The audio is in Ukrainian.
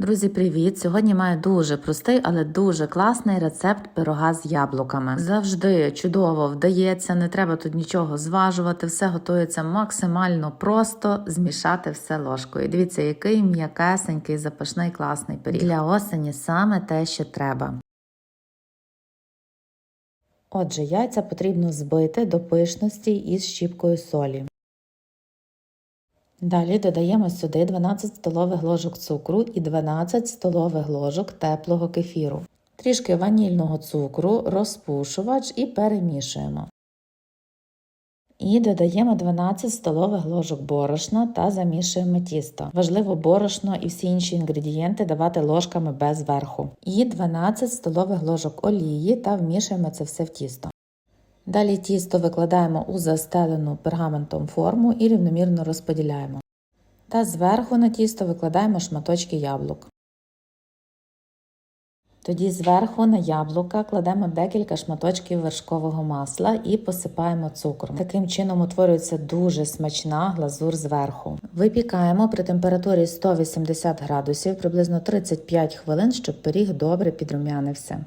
Друзі, привіт! Сьогодні маю дуже простий, але дуже класний рецепт пирога з яблуками. Завжди чудово вдається, не треба тут нічого зважувати, все готується максимально просто, змішати все ложкою. Дивіться, який м'якесенький, запашний, класний пиріг. Для осені саме те, що треба. Отже, яйця потрібно збити до пишності із щіпкою солі. Далі додаємо сюди 12 столових ложок цукру і 12 столових ложок теплого кефіру, трішки ванільного цукру, розпушувач і перемішуємо. І додаємо 12 столових ложок борошна та замішуємо тісто. Важливо борошно і всі інші інгредієнти давати ложками без верху. І 12 столових ложок олії та вмішуємо це все в тісто. Далі тісто викладаємо у застелену пергаментом форму і рівномірно розподіляємо. Та зверху на тісто викладаємо шматочки яблук. Тоді зверху на яблука кладемо декілька шматочків вершкового масла і посипаємо цукром. Таким чином утворюється дуже смачна глазур зверху. Випікаємо при температурі 180 градусів приблизно 35 хвилин, щоб пиріг добре підрумянився.